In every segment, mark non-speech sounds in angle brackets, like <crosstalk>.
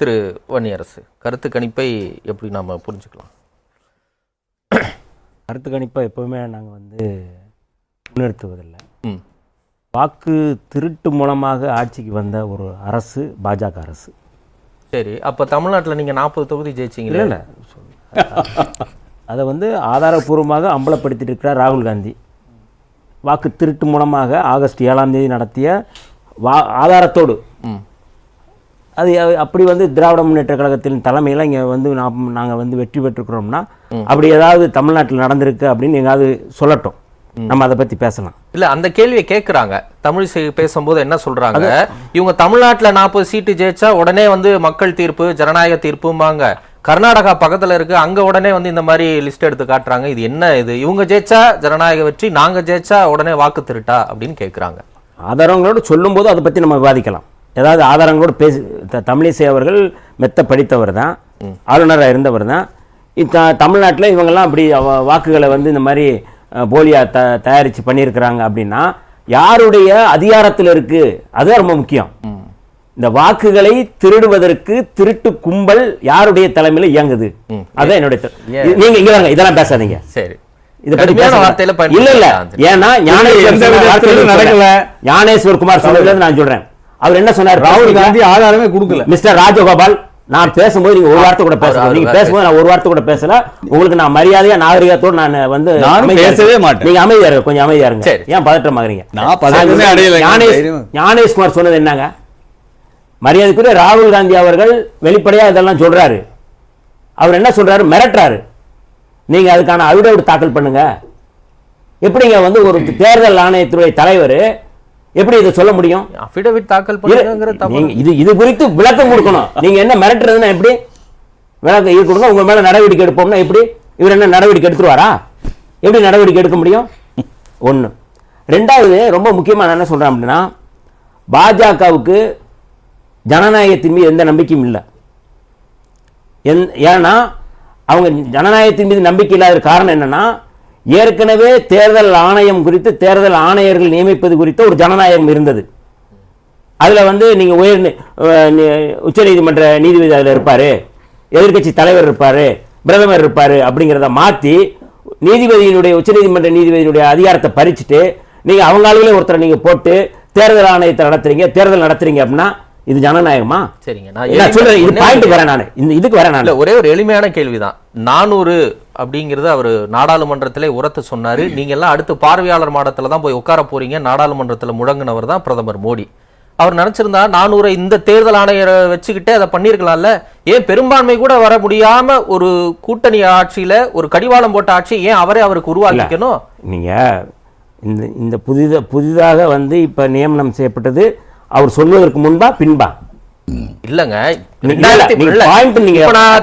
திரு வன்னியரசு கருத்து கணிப்பை எப்படி நாம புரிஞ்சுக்கலாம்? கருத்து கணிப்பை எப்போவுமே நாங்கள் வந்து முன்னிறுத்துவதில்லை. வாக்கு திருட்டு மூலமாக ஆட்சிக்கு வந்த ஒரு அரசு பாஜக அரசு. சரி அப்ப தமிழ்நாட்டுல நீங்க நாற்பது தொகுதி ஜெயிச்சீங்களே? இல்லை அதை வந்து ஆதாரபூர்வமாக அம்பலப்படுத்திட்டு இருக்கிறார் ராகுல் காந்தி. வாக்கு திருட்டு மூலமாக ஆகஸ்ட் ஏழாம் தேதி நடத்திய வா ஆதாரத்தோடு அது அப்படி வந்து திராவிட முன்னேற்ற கழகத்தின் தலைமையில் இங்கே வந்து நாம் நாங்கள் வந்து வெற்றி பெற்றுக்கிறோம்னா அப்படி ஏதாவது தமிழ்நாட்டில் நடந்திருக்கு அப்படின்னு எங்காவது சொல்லட்டும். நம்ம அதை பற்றி பேசலாம். இல்ல அந்த கேள்வியை கேக்குறாங்க. தமிழிசை பேசும்போது என்ன சொல்றாங்க? இவங்க தமிழ்நாட்டுல நாற்பது சீட்டு ஜெயிச்சா உடனே வந்து மக்கள் தீர்ப்பு ஜனநாயக தீர்ப்பும்பாங்க. கர்நாடகா பக்கத்துல இருக்கு அங்க உடனே வந்து இந்த மாதிரி லிஸ்ட் எடுத்து காட்டுறாங்க. இது என்ன இது? இவங்க ஜெயிச்சா ஜனநாயக வெற்றி நாங்க ஜெயிச்சா உடனே வாக்கு திருட்டா அப்படின்னு கேக்குறாங்க. ஆதாரங்களோடு சொல்லும்போது அதை பற்றி நம்ம விவாதிக்கலாம். ஏதாவது ஆதாரங்களோடு பேசி த- தமிழிசை அவர்கள் மெத்த படித்தவர் தான். ஆளுநராக இருந்தவர் தான். இப்போ தமிழ்நாட்டில் இவங்கெல்லாம் அப்படி வாக்குகளை வந்து இந்த மாதிரி அஹ், போலியா த தயாரித்து பண்ணியிருக்கிறாங்க அப்படின்னா யாருடைய அதிகாரத்தில் இருக்குது அதுதான் ரொம்ப முக்கியம். இந்த வாக்குகளை திருடுவதற்கு திருட்டு கும்பல் யாருடைய தலைமையில் இயங்குது? அதான் என்னுடைய த- நீங்க இங்க வாங்க இதெல்லாம் பேசாதீங்க. சரி. இல்ல இல்ல. ஏன்னா. ஞானேஸ்வர் குமார் சொன்னதுல நான் சொல்றேன். அவர் என்ன சொன்னார்? ராகுல் காந்தி ஆதாரமே கொடுக்கல. மிஸ்டர் ராஜகோபால் நான் பேசும்போது நீங்க ஒரு வார்த்தை கூட பேசல. நீங்க பேசும்போது நான் ஒரு வார்த்தை கூட பேசல. உங்களுக்கு நான் மரியாதையா நாகரிகத்தோடு நான் வந்து பேசவே. மாட்டேன். நீங்க அமைதியா இருங்க கொஞ்சம் அமைதியா இருங்க. ஏன் பதற்றமாகறீங்க. ஞானேஷ்குமார் சொன்னது என்னங்க? மரியாதைக்குரிய ராகுல் காந்தி அவர்கள் வெளிப்படையா இதெல்லாம் சொல்றாரு. அவர் என்ன சொல்றாரு? மிரட்டுறாரு. நீங்க அதுக்கான அவிடவுட் தாக்கல் பண்ணுங்க. எப்படிங்க வந்து ஒரு <clears throat> தேர்தல் ஆணையத்துடைய தலைவர் எப்படி இதை சொல்ல முடியும்? அபிடவிட் தாக்கல் இரு- பண்ணுங்கிற தப்பு நீங்க இது இது குறித்து விளக்கம் கொடுக்கணும். நீங்க என்ன மிரட்டுறதுன்னா எப்படி? விளக்கம் இது கொடுங்க உங்க மேல நடவடிக்கை எடுப்போம்னா எப்படி? இவர் என்ன நடவடிக்கை எடுத்துருவாரா? எப்படி நடவடிக்கை எடுக்க முடியும்? ஒண்ணு. ரெண்டாவது ரொம்ப முக்கியமா நான் என்ன சொல்றேன் அப்படின்னா பாஜகவுக்கு ஜனநாயகத்தின் மீது எந்த நம்பிக்கையும் இல்லை. என் ஏன்னா அவங்க ஜனநாயகத்தின் மீது நம்பிக்கை இல்லாத காரணம் என்னன்னா ஏற்கனவே தேர்தல் ஆணையம் குறித்து தேர்தல் ஆணையர்கள் நியமிப்பது குறித்த ஒரு ஜனநாயகம் இருந்தது. அதில் வந்து நீங்கள் உயர் நீ- உச்சநீதிமன்ற நீதிபதி அதில் இருப்பார் எதிர்க்கட்சி தலைவர் இருப்பார் பிரதமர் இருப்பார் அப்படிங்கிறத மாற்றி நீதிபதியினுடைய உச்சநீதிமன்ற நீதிபதியினுடைய அதிகாரத்தை பறிச்சுட்டு நீங்கள் அவங்க ஆளுகளே ஒருத்தரை நீங்கள் போட்டு தேர்தல் ஆணையத்தை நடத்துறீங்க தேர்தல் நடத்துறீங்க அப்படின்னா இது ஜனநாயகமா? சரிங்க. நான் சொல்றேன் இது பாயிண்ட் வரேன் நான். இந்த இதுக்கு வரேன் நான். ஒரே ஒரு எளிமையான கேள்விதான். நானூறு அப்படிங்கறது அவர் நாடாளுமன்றத்திலே உரத்து சொன்னாரு. நீங்க எல்லாம் அடுத்து பார்வையாளர் மாடத்துல தான் போய் உட்கார போறீங்க. நாடாளுமன்றத்துல முழங்கினவர் தான் பிரதமர் மோடி. அவர் நினைச்சிருந்தா நானூறு இந்த தேர்தல் ஆணையரை வச்சுக்கிட்டே அதை பண்ணியிருக்கலாம்ல. ஏன் பெரும்பான்மை கூட வர முடியாம ஒரு கூட்டணி ஆட்சியில ஒரு கடிவாளம் போட்ட ஆட்சி ஏன் அவரே அவருக்கு உருவாக்கிக்கணும்? நீங்க இந்த இந்த புதித புதிதாக வந்து இப்ப நியமனம் செய்யப்பட்டது அவர் சொல்வதற்கு முன்பா பின்பா. இல்லங்க.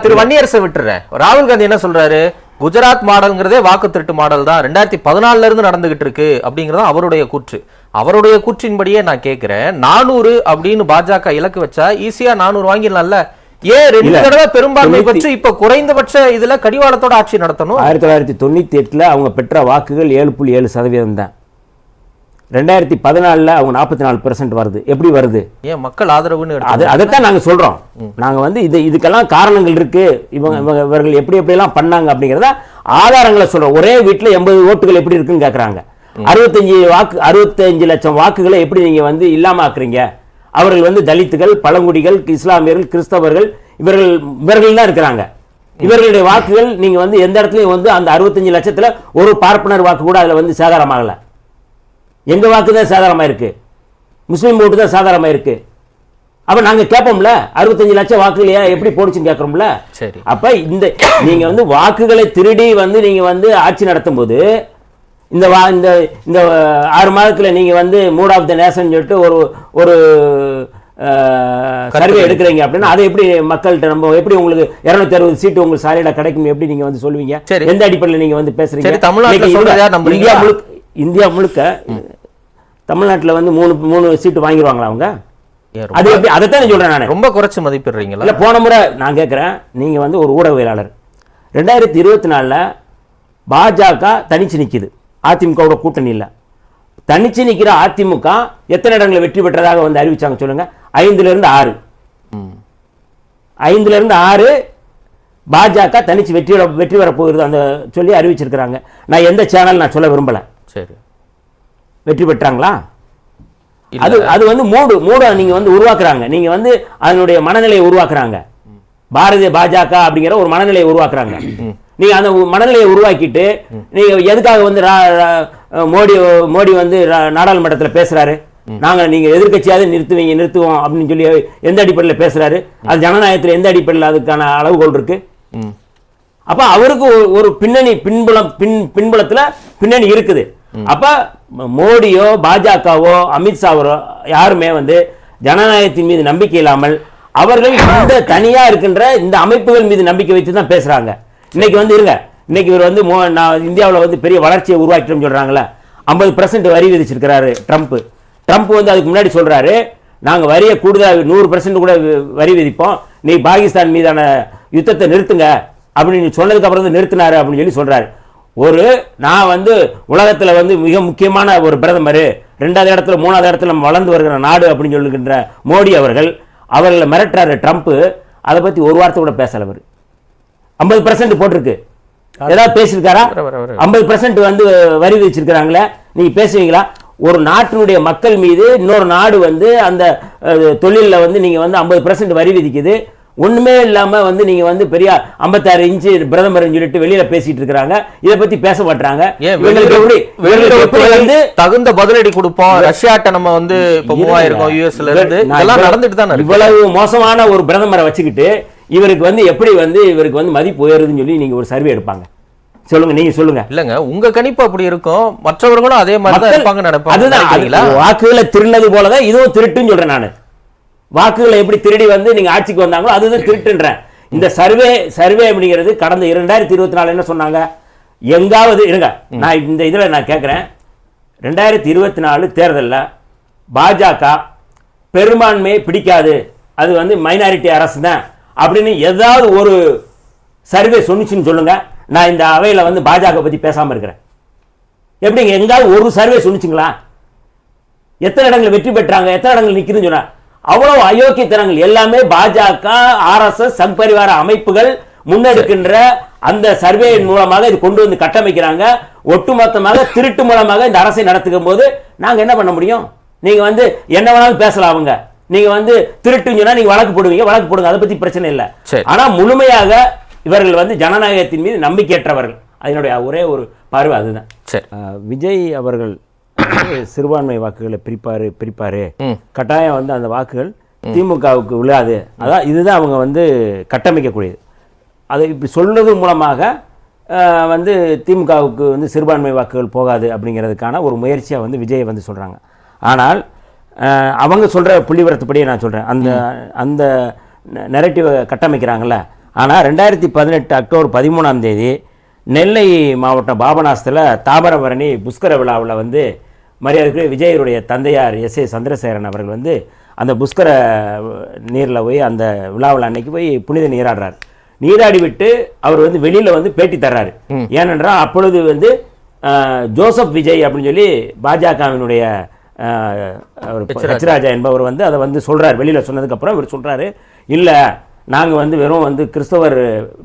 திரு வன்னியரசை விட்டுறேன். ராகுல் காந்தி என்ன சொல்றாரு? குஜராத் மாடல்ங்கிறதே வாக்கு திருட்டு மாடல் தான். ரெண்டாயிரத்தி பதினாலுல இருந்து நடந்துகிட்டு இருக்கு அப்படிங்கறது அவருடைய கூற்று. அவருடைய கூற்றின்படியே நான் கேக்குறேன். நானூறு அப்படின்னு பாஜக இலக்கு வச்சா ஈஸியா நானூறு வாங்கிடலாம்ல. ஏன் ரெண்டு. தடவை பெரும்பான்மை பெற்று இப்ப குறைந்தபட்ச இதுல கடிவாளத்தோட ஆட்சி நடத்தணும்? ஆயிரத்தி தொள்ளாயிரத்தி தொண்ணூத்தி எட்டுல அவங்க பெற்ற வாக்குகள் ஏழு புள்ளி ஏழு சதவீதம் தான் ரெண்டாயிரத்தி பதினாலில் அவங்க நாற்பத்தி நாலு பெர்சன்ட் வருது. எப்படி வருது? ஏன் மக்கள் ஆதரவுன்னு அது அதைத்தான் நாங்க சொல்றோம். நாங்க வந்து இது இதுக்கெல்லாம் காரணங்கள் இருக்கு. இவங்க இவங்க இவர்கள் எப்படி எப்படியெல்லாம் பண்ணாங்க அப்படிங்கிறத ஆதாரங்களை சொல்றோம். ஒரே வீட்டுல எண்பது ஓட்டுகள் எப்படி இருக்குன்னு கேக்குறாங்க. அறுபத்தஞ்சு வாக்கு அறுபத்தஞ்சு லட்சம் வாக்குகளை எப்படி நீங்க வந்து இல்லாம ஆக்குறீங்க அவர்கள் வந்து தலித்துகள் பழங்குடிகள் இஸ்லாமியர்கள் கிறிஸ்தவர்கள் இவர்கள் இவர்கள் தான் இருக்கிறாங்க. இவர்களுடைய வாக்குகள் நீங்க வந்து எந்த இடத்துலயும் வந்து அந்த அறுபத்தஞ்சு லட்சத்துல ஒரு பார்ப்பனர் வாக்கு கூட அதுல வந்து சேதாரமாகல. எங்க வாக்கு தான் சாதாரணமா இருக்கு? முஸ்லீம் ஓட்டு தான் சாதாரணமா இருக்கு. அப்ப நாங்க கேட்போம்ல அறுபத்தஞ்சு லட்சம் வாக்குலையா எப்படி போடுச்சுன்னு கேட்கறோம்ல சரி. அப்ப இந்த நீங்க வந்து வாக்குகளை திருடி வந்து நீங்க வந்து ஆட்சி நடத்தும் போது இந்த வா இந்த இந்த ஆறு மாதத்துல நீங்க வந்து மூட் ஆஃப் த நேஷன் சொல்லிட்டு ஒரு ஒரு சர்வே எடுக்கிறீங்க அப்படின்னா அதை எப்படி மக்கள்கிட்ட நம்ம எப்படி உங்களுக்கு இருநூத்தி அறுபது சீட்டு உங்களுக்கு சாலையில கிடைக்கும் எப்படி நீங்க வந்து சொல்லுவீங்க. எந்த அடிப்படையில் நீங்க வந்து பேசுறீங்க? தமிழ்நாட்டுல? இந்தியா முழுக்க இந்தியா முழுக்க தமிழ்நாட்டுல வந்து மூணு மூணு சீட்டு வாங்கிடுவாங்களா அவங்க? அது எப்படி? அதைத்தான் சொல்றேன் நான். ரொம்ப குறைச்சு மதிப்பிடுறீங்களா? இல்ல போன முறை நான் கேட்குறேன் நீங்க வந்து ஒரு ஊடகவியலாளர். ரெண்டாயிரத்தி இருபத்தி நாலில் பாஜக தனிச்சு நிக்குது. அதிமுகவோட கூட்டணி இல்ல. தனிச்சு நிக்கிற அதிமுக எத்தனை இடங்களை வெற்றி பெற்றதாக வந்து அறிவிச்சாங்க சொல்லுங்க? ஐந்துல இருந்து ஆறு. ம். ஐந்துல இருந்து ஆறு பாஜக தனிச்சு வெற்றி வெற்றி பெற போகிறது அந்த சொல்லி அறிவிச்சிருக்கிறாங்க. நான் எந்த சேனல் நான் சொல்ல விரும்பல. சரி. வெற்றி பெற்றாங்களா. அது அது வந்து மூடு மூட நீங்க வந்து உருவாக்குறாங்க. நீங்க வந்து அதனுடைய மனநிலையை உருவாக்குறாங்க. பாரதிய பாஜக அப்படிங்கிற ஒரு மனநிலையை உருவாக்குறாங்க. நீங்க அந்த மனநிலையை உருவாக்கிட்டு நீங்க எதுக்காக வந்து மோடி மோடி வந்து நாடாளுமன்றத்துல பேசுறாரு? நாங்க நீங்க எதிர்க்கட்சியாவது நிறுத்துவீங்க நிறுத்துவோம் அப்படின்னு சொல்லி எந்த அடிப்படையில் பேசுறாரு? அது ஜனநாயகத்துல எந்த அடிப்படையில் அதுக்கான அளவுகோல் இருக்கு? அப்ப அவருக்கு ஒரு பின்னணி பின்புலம் பின் பின்புலத்துல பின்னணி இருக்குது. அப்ப மோடியோ பாஜகவோ அமித்ஷாவோ யாருமே வந்து ஜனநாயகத்தின் மீது நம்பிக்கை இல்லாமல் அவர்கள் இந்த தனியா இருக்கின்ற இந்த அமைப்புகள் மீது நம்பிக்கை வச்சு தான் பேசுறாங்க. இன்னைக்கு வந்து இருங்க. இன்னைக்கு இவர் வந்து மோ- நான் இந்தியாவுல வந்து பெரிய வளர்ச்சியை உருவாக்கிட்டோம்னு சொல்றாங்களே ஐம்பது பர்சன்ட் வரி விதிச்சிருக்கிறாரு ட்ரம்ப். ட்ரம்ப் வந்து அதுக்கு முன்னாடி சொல்றாரு நாங்க வரியை கூடுதல் நூறு பர்சன்ட் கூட வரி விதிப்போம். நீ பாகிஸ்தான் மீதான யுத்தத்தை நிறுத்துங்க. அப்படின்னு சொன்னதுக்கு அப்புறம் வந்து நிறுத்தினாரு அப்படின்னு சொல்லி சொல்றாரு. ஒரு நான் வந்து உலகத்துல வந்து மிக முக்கியமான ஒரு பிரதமர் ரெண்டாவது இடத்துல மூணாவது இடத்துல நம்ம வளர்ந்து வருகிற நாடு அப்படின்னு சொல்லுகின்ற மோடி அவர்கள் அவர்களை மிரட்டுறாரு ட்ரம்ப் அதை பத்தி ஒரு வார்த்தை கூட பேசல அவர். ஐம்பது பர்சன்ட் போட்டிருக்கு. ஏதாவது பேசியிருக்காரா. ஐம்பது பர்சன்ட் வந்து வரி விதிச்சிருக்கிறாங்களே நீங்க பேசுவீங்களா? ஒரு நாட்டினுடைய மக்கள் மீது இன்னொரு நாடு வந்து அந்த தொழில்ல வந்து நீங்க வந்து ஐம்பது பர்சன்ட் வரி விதிக்குது. ஒண்ணுமே இல்லாம வந்து நீங்க வந்து பெரிய ஐம்பத்தாறு இன்ச்சு பிரதமர்னு சொல்லிட்டு வெளியில பேசிட்டு இருக்கிறாங்க. இதை பத்தி பேச மாட்டாங்க வந்து தகுந்த பதிலடி கொடுப்போம்? ரஷ்யாட்ட நம்ம வந்து இப்ப மூவாயிருக்கோம் யூஎஸ்ல இருந்து இவ்வளவு- நடந்துட்டு தானே இவ்வளவு மோசமான ஒரு பிரதமரை வச்சுக்கிட்டு இவருக்கு வந்து எப்படி வந்து இவருக்கு வந்து மதிப்பு உயருதுன்னு சொல்லி நீங்க ஒரு சர்வே எடுப்பாங்க. சொல்லுங்க நீங்க சொல்லுங்க. இல்லங்க உங்க கணிப்பு அப்படி இருக்கும். மற்றவர்களும் அதே மாதிரி தான் இருப்பாங்க நினைப்பாங்க அதுதான் வாக்குகளை திருடினது போலதான் இதுவும் திருட்டுன்னு சொல்றேன் நானு. வாக்குகளை எப்படி திருடி வந்து நீங்க ஆட்சிக்கு வந்தாங்களோ அதுதான் திருட்டுன்றேன். இந்த சர்வே சர்வே அப்படிங்கிறது கடந்த இரண்டாயிரத்தி இருபத்தி நாலு என்ன சொன்னாங்க? எங்காவது இருங்க. நான் இந்த இதுல நான் கேட்கிறேன் ரெண்டாயிரத்தி இருபத்தி நாலு தேர்தல்ல பாஜக பெரும்பான்மையை பிடிக்காது. அது வந்து மைனாரிட்டி அரசு தான். அப்படின்னு ஏதாவது ஒரு சர்வே சொன்னுச்சுன்னு சொல்லுங்க. நான் இந்த அவையில வந்து பாஜக பத்தி பேசாம இருக்கிறேன். எப்படிங்க? எங்காவது ஒரு சர்வே சொன்னிச்சுங்களா? எத்தனை இடங்கள் வெற்றி பெற்றாங்க? எத்தனை இடங்கள் நிக்குதுன்னு சொன்னா அவ்வளவு அயோக்கியத்தனங்கள். எல்லாமே பாஜக ஆர்எஸ்எஸ் சங் பரிவார அமைப்புகள் முன்னெடுக்கின்ற அந்த சர்வேயின் மூலமாக இது கொண்டு வந்து கட்டமைக்கிறாங்க. ஒட்டுமொத்தமாக திருட்டு மூலமாக இந்த அரசை நடத்துக்கும் போது நாங்க என்ன பண்ண முடியும்? நீங்க வந்து என்ன வேணாலும் பேசலாம் அவங்க. நீங்க வந்து திருட்டுன்னு சொன்னா நீங்க வழக்கு போடுவீங்க வழக்கு போடுங்க அதை பத்தி பிரச்சனை இல்லை. சரி. ஆனா முழுமையாக இவர்கள் வந்து ஜனநாயகத்தின் மீது நம்பிக்கையற்றவர்கள். அதனுடைய ஒரே ஒரு பார்வை அதுதான். விஜய் அவர்கள் <coughs> சிறுபான்மை வாக்குகளை பிரிப்பாரு பிரிப்பாரு. கட்டாயம் வந்து அந்த வாக்குகள் திமுகவுக்கு விழாது. அதான் இதுதான் அவங்க வந்து கட்டமைக்கக்கூடியது. அதை இப்படி சொல்றது மூலமாக வந்து திமுகவுக்கு வந்து சிறுபான்மை வாக்குகள் போகாது அப்படிங்கிறதுக்கான ஒரு முயற்சியை வந்து விஜய் வந்து சொல்றாங்க. ஆனால் அவங்க சொல்ற புள்ளிவரத்துப்படியே நான் சொல்றேன். அந்த அந்த நெரட்டிவை கட்டமைக்கிறாங்கல்ல. ஆனால் ரெண்டாயிரத்தி பதினெட்டு அக்டோபர் பதிமூணாம் தேதி நெல்லை மாவட்டம் பாபநாசத்தில் தாமிரபரணி புஷ்கர விழாவில் வந்து மரியாதைக்குரிய விஜயருடைய தந்தையார் எஸ் ஏ சந்திரசேகரன் அவர்கள் வந்து அந்த புஷ்கர நீரில் போய் அந்த விழாவில் அன்னைக்கு போய் புனித நீராடுறார். நீராடி விட்டு அவர் வந்து வெளியில் வந்து பேட்டி தர்றாரு. ஏனென்றால் அப்பொழுது வந்து ஜோசப் விஜய் அப்படின்னு சொல்லி பாஜகவினுடைய அவர் ஹெச்ராஜா. என்பவர் வந்து அதை வந்து சொல்றார். வெளியில சொன்னதுக்கு அப்புறம் இவர் சொல்றாரு இல்ல நாங்க வந்து வெறும் வந்து கிறிஸ்தவர்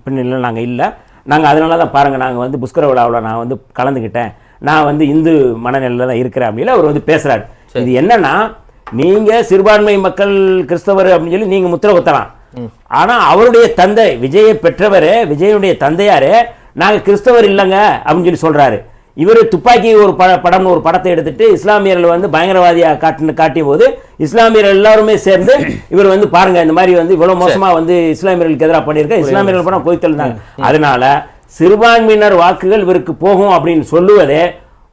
பின்னணியில் நாங்க இல்ல. நாங்க அதனால தான் பாருங்க நாங்க வந்து புஷ்கர விழாவில் நான் வந்து கலந்துக்கிட்டேன் நான் வந்து இந்து மனநிலையில தான் இருக்கிறேன் அப்படின்னு அவர் வந்து பேசுறாரு. இது என்னன்னா நீங்க சிறுபான்மை மக்கள் கிறிஸ்தவர் அப்படின்னு சொல்லி நீங்க முத்திர குத்தலாம். ஆனா அவருடைய தந்தை விஜயை பெற்றவரே விஜயனுடைய தந்தையாரே நாங்க கிறிஸ்தவர் இல்லைங்க அப்படின்னு சொல்லி சொல்றாரு. இவர் துப்பாக்கி ஒரு பட படம்னு ஒரு படத்தை எடுத்துட்டு இஸ்லாமியர்கள் வந்து பயங்கரவாதியா காட்டுன்னு காட்டிய போது இஸ்லாமியர்கள் எல்லாருமே சேர்ந்து இவர் வந்து பாருங்க இந்த மாதிரி வந்து இவ்வளவு மோசமா வந்து இஸ்லாமியர்களுக்கு எதிராக பண்ணியிருக்க இஸ்லாமியர்கள் படம் கோய்த்தல் அதனால சிறுபான்மையினர் வாக்குகள் இவருக்கு போகும் அப்படின்னு சொல்லுவதே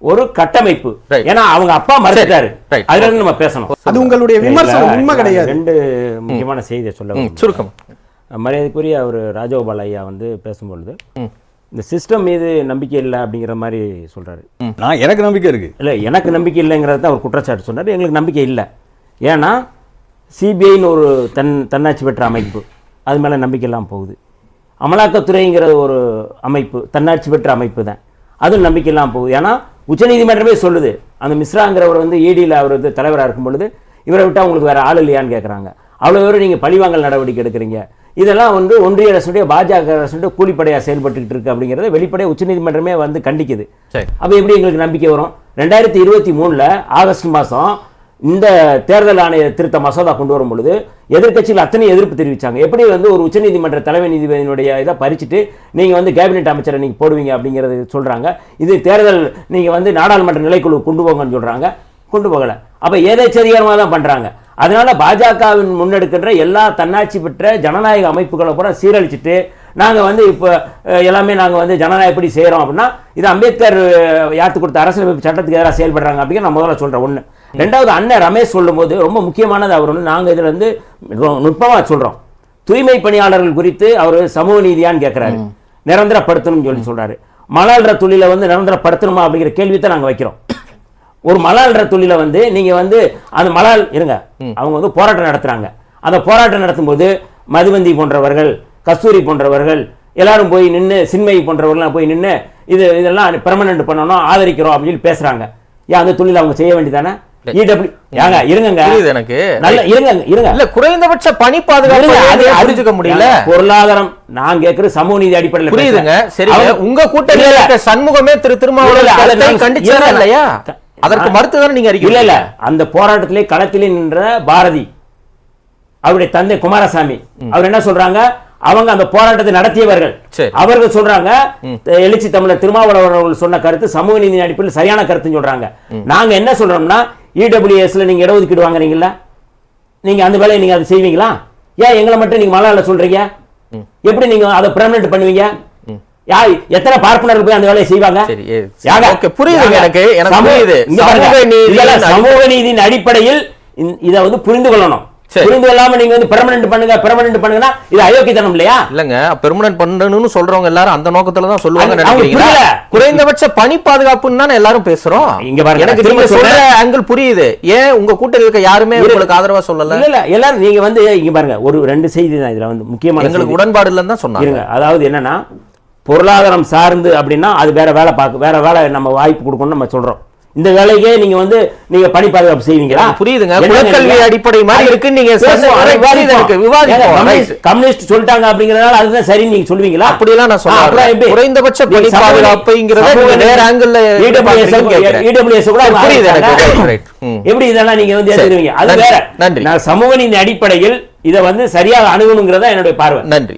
ஒரு கட்டமைப்பு. ஏன்னா அவங்க அப்பா Right. அதுல இருந்து நம்ம பேசணும். அது உங்களுடைய விமர்சனம் உண்மை கிடையாது. ரெண்டு முக்கியமான செய்தியை சொல்ல. சுருக்கம். மரியாதைக்குரிய அவர் ராஜகோபால் ஐயா வந்து பேசும்பொழுது. இந்த சிஸ்டம் மீது நம்பிக்கை இல்லை அப்படிங்கிற மாதிரி சொல்றாரு. நான் எனக்கு நம்பிக்கை இருக்கு. இல்லை எனக்கு நம்பிக்கை இல்லைங்கிறத தான் அவர் குற்றச்சாட்டு சொன்னார். எங்களுக்கு நம்பிக்கை இல்லை. ஏன்னா சிபிஐன்னு ஒரு தன் தன்னாட்சி பெற்ற அமைப்பு. அது மேலே நம்பிக்கையெல்லாம் போகுது. அமலாக்கத்துறைங்கிற ஒரு அமைப்பு தன்னாட்சி பெற்ற அமைப்பு தான். அதுவும் நம்பிக்கையெல்லாம் போகுது. ஏன்னா உச்சநீதிமன்றமே சொல்லுது அந்த மிஸ்ராங்கிறவர் வந்து ஈடியில் அவர் வந்து தலைவராக இருக்கும் பொழுது இவரை விட்டால் உங்களுக்கு வேற ஆள் இல்லையான்னு கேட்குறாங்க அவ்வளோ பேரும் நீங்கள் பழிவாங்கல் நடவடிக்கை எடுக்கிறீங்க. இதெல்லாம் வந்து ஒன்றிய அரசுடைய பாஜக அரசுடைய கூலிப்படையா செயல்பட்டுக்கிட்டு இருக்கு அப்படிங்கறத வெளிப்படையா உச்சநீதிமன்றமே வந்து கண்டிக்குது. அப்ப எப்படி எங்களுக்கு நம்பிக்கை வரும்? ரெண்டாயிரத்தி இருபத்தி மூணுல ஆகஸ்ட் மாசம் இந்த தேர்தல் ஆணைய திருத்த மசோதா கொண்டு வரும் பொழுது எதிர்க்கட்சிகள் அத்தனை எதிர்ப்பு தெரிவித்தாங்க எப்படி வந்து ஒரு உச்சநீதிமன்ற தலைமை நீதிபதியினுடைய இதை பறிச்சுட்டு நீங்கள் வந்து கேபினெட் அமைச்சரை நீங்கள் போடுவீங்க அப்படிங்கிறது சொல்கிறாங்க இது தேர்தல் நீங்கள் வந்து நாடாளுமன்ற நிலைக்குழு கொண்டு போங்கன்னு சொல்கிறாங்க கொண்டு போகலை. அப்போ ஏதேச்சதிகாரமாக தான் பண்ணுறாங்க அதனால் பாஜகவின் முன்னெடுக்கின்ற எல்லா தன்னாட்சி பெற்ற ஜனநாயக அமைப்புகளை கூட சீரழிச்சிட்டு நாங்கள் வந்து இப்போ எல்லாமே நாங்கள் வந்து ஜனநாயகப்படி செய்கிறோம் அப்படின்னா இது அம்பேத்கர் யாத்து கொடுத்த அரசியலமைப்பு சட்டத்துக்கு எதிராக செயல்படுறாங்க அப்படிங்கிற நான் முதல்ல சொல்கிறேன் ஒன்று ரெண்டாவது அண்ணன் ரமேஷ் சொல்லும்போது ரொம்ப முக்கியமானது அவர் வந்து நாங்க இதுல வந்து ரொ- நுட்பமா சொல்றோம். தூய்மை பணியாளர்கள் குறித்து அவர் சமூக நீதியான்னு கேட்கிறாரு நிரந்தரப்படுத்தணும்னு சொல்லி சொல்றாரு. மலால்ற தொழிலை வந்து நிரந்தரப்படுத்தணுமா அப்படிங்கிற கேள்வி தான் நாங்க வைக்கிறோம். ஒரு மலால்ற தொழிலை வந்து நீங்க வந்து அந்த மலால் இருங்க அவங்க வந்து போராட்டம் நடத்துறாங்க. அந்த போராட்டம் நடத்தும்போது மதுவந்தி போன்றவர்கள் கஸ்தூரி போன்றவர்கள் எல்லாரும் போய் நின்று சின்மை போன்றவர்கள்லாம் போய் நின்று இது இதெல்லாம் பெர்மனன்ட் பண்ணணும் ஆதரிக்கிறோம் அப்படின்னு சொல்லி பேசுறாங்க. ஏன் அந்த தொழில் அவங்க செய்ய வேண்டியதானே? குறைந்தபட்ச பணி பாதுகாப்பு முடியல. பொருளாதாரம் நான் கேட்கிற சமூக நீதி அடிப்படையில் புரியுதுங்க. சரி உங்க கூட்டணி இல்ல, இல்ல. இருக்க சண்முகமே திரு இல்ல, இல்ல, திருமாவளவன் அதை கருத்தை நான் கண்டிச்சாரா இல்ல, இல்லையா? க- அதற்கு மறுத்து தானே நீங்க அறிக்கை இல்ல இல்ல. அந்த போராட்டத்திலே களத்திலே நின்ற பாரதி அவருடைய தந்தை குமாரசாமி அவர் என்ன சொல்றாங்க? அவங்க அந்த போராட்டத்தை நடத்தியவர்கள். அவர்கள் சொல்றாங்க எழுச்சி தமிழர் திருமாவளவன் அவர்கள் சொன்ன கருத்து சமூக நீதி அடிப்படையில் சரியான கருத்துன்னு சொல்றாங்க. நாங்க என்ன சொல்றோம்னா இடபிள்யூஎஸ்ல நீங்க இடஒதுக்கீடு வாங்குறீங்களா நீங்க அந்த வேலையை நீங்க அதை செய்வீங்களா? ஏன் எங்களை மட்டும் நீங்க மலையாள சொல்றீங்க? எப்படி நீங்க அதை பெர்மனன்ட் பண்ணுவீங்க? எத்தனை பார்ப்பனர்கள் போய் அந்த வேலையை செய்வாங்க? சமூக- நீதியின் அடிப்படையில் இந்த- இதை வந்து புரிந்து கொள்ளணும். புரிந்து கொள்ளாம நீங்க வந்து பெர்மனன்ட் பண்ணுங்க பெர்மனன்ட் பண்ணுங்கன்னா இது அயோக்கியத்தனம் இல்லையா? இல்லங்க பெர்மனன்ட் பண்ணணும்னு சொல்றவங்க எல்லாரும் அந்த நோக்கத்துல தான் சொல்லுவாங்க நினைக்கிறீங்களா. குறைந்தபட்ச பணி பாதுகாப்புன்னு தானே எல்லாரும் பேசுறோம். இங்க பாருங்க, எனக்கு நீங்க சொல்ற. ஆங்கிள் புரியுது. ஏன் உங்க கூட்டணி இருக்க யாருமே உங்களுக்கு ஆதரவா சொல்லல? இல்ல எல்லாரும் நீங்க வந்து இங்க பாருங்க ஒரு ரெண்டு செய்தி தான் இதுல வந்து முக்கியமான எங்களுக்கு. உடன்பாடு இல்லைன்னு தான் சொன்னாங்க. அதாவது என்னன்னா பொருளாதாரம் சார்ந்து அப்படின்னா அது வேற வேலை பார்க்க வேற வேலை நம்ம வாய்ப்பு கொடுக்கணும்னு நம்ம சொல்றோம். இந்த வேலைக்கே நீங்க வந்து நீங்க பணி பாதுகாப்பு செய்வீங்களா புரியுதுங்க. குலக்கல்வி? அடிப்படை மாதிரி அது இருக்குன்னு நீங்க. கம்யூனிஸ்ட் சொல்லிட்டாங்க அப்படிங்கறதால அதுதான் சரின்னு நீங்க சொல்லுவீங்களா நான் ஆ, அப்புறம் வரல. எப்படி? குறைந்தபட்ச பணி பாதுகாப்புங்கிறத நீங்க வேற EWS பார்க்கறீங்கன்னு கேட்கிறேன். EWS கூட புரியுது எனக்கு. எப்படி இதெல்லாம் நீங்க வந்து சரி. ஏத்துக்குவீங்க அது வேற நன்றி. நான் சமூக நீதி அடிப்படையில் இதை வந்து சரியாக அணுகணுங்கிறதா என்னுடைய பார்வை நன்றி